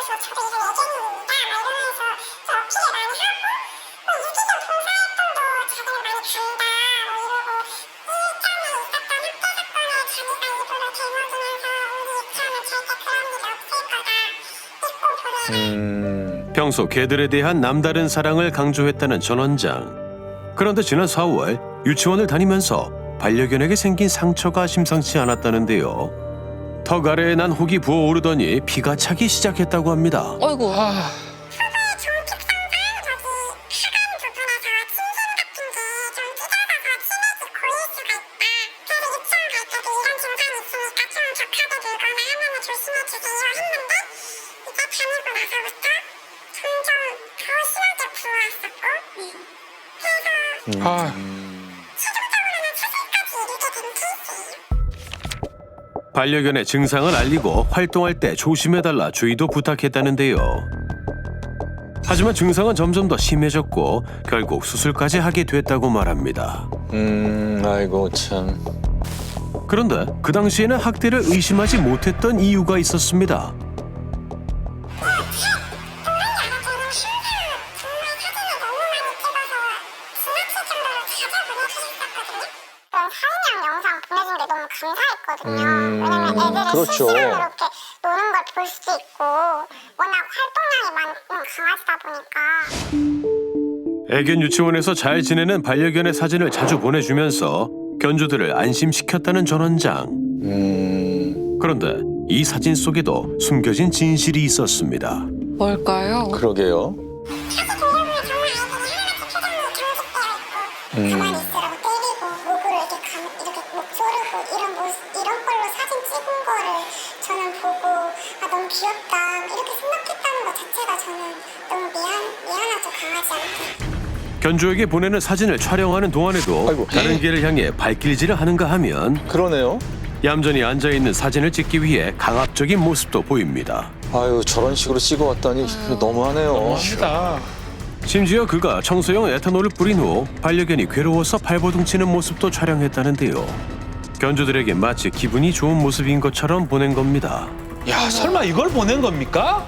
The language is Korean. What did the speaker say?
사실 저도 이런 예전입니다 이러면서 저 어필 많이 하고 뭐 유기견 봉사활동도 자기는 많이 간다 뭐 이러고 일전에 있었던 학대 사건에 자기가 일부러 대먹으면서 우리 입장은 절대 그런 일 없을 거다 믿고 보내라 음, 평소 개들에 대한 남다른 사랑을 강조했다는 전 원장. 그런데 지난 4월 유치원을 다니면서 반려견에게 생긴 상처가 심상치 않았다는데요. 턱 아래에 난 혹이 부어오르더니 피가 차기 시작했다고 합니다. 어이구. 아, 아, 반려견의 증상을 알리고 활동할 때 조심해달라 주의도 부탁했다는데요. 하지만 증상은 점점 더 심해졌고 결국 수술까지 하게 됐다고 말합니다. 음, 아이고 참. 그런데 그 당시에는 학대를 의심하지 못했던 이유가 있었습니다. 사인형 영상 보내준 게 너무 감사했거든요. 음, 왜냐면 애들이 그렇죠. 실시간으로 이렇게 노는 걸 볼 수 있고 워낙 활동량이 많은 강아지다 보니까 애견 유치원에서 잘 지내는 반려견의 사진을 자주 보내주면서 견주들을 안심시켰다는 전 원장. 음, 그런데 이 사진 속에도 숨겨진 진실이 있었습니다. 뭘까요? 그러게요. 음. 가만히 귀엽다 이렇게 생각했다는 것 자체가 저는 너무 미안 미안하죠 강아지한테. 견주에게 보내는 사진을 촬영하는 동안에도 아이고. 다른 개를 향해 발길질을 하는가 하면 그러네요. 얌전히 앉아 있는 사진을 찍기 위해 강압적인 모습도 보입니다. 아유 저런 식으로 찍어왔다니 너무하네요. 너무하다. 심지어 그가 청소용 에탄올을 뿌린 후 반려견이 괴로워서 발버둥치는 모습도 촬영했다는데요. 견주들에게 마치 기분이 좋은 모습인 것처럼 보낸 겁니다. 야, 설마 이걸 보낸 겁니까?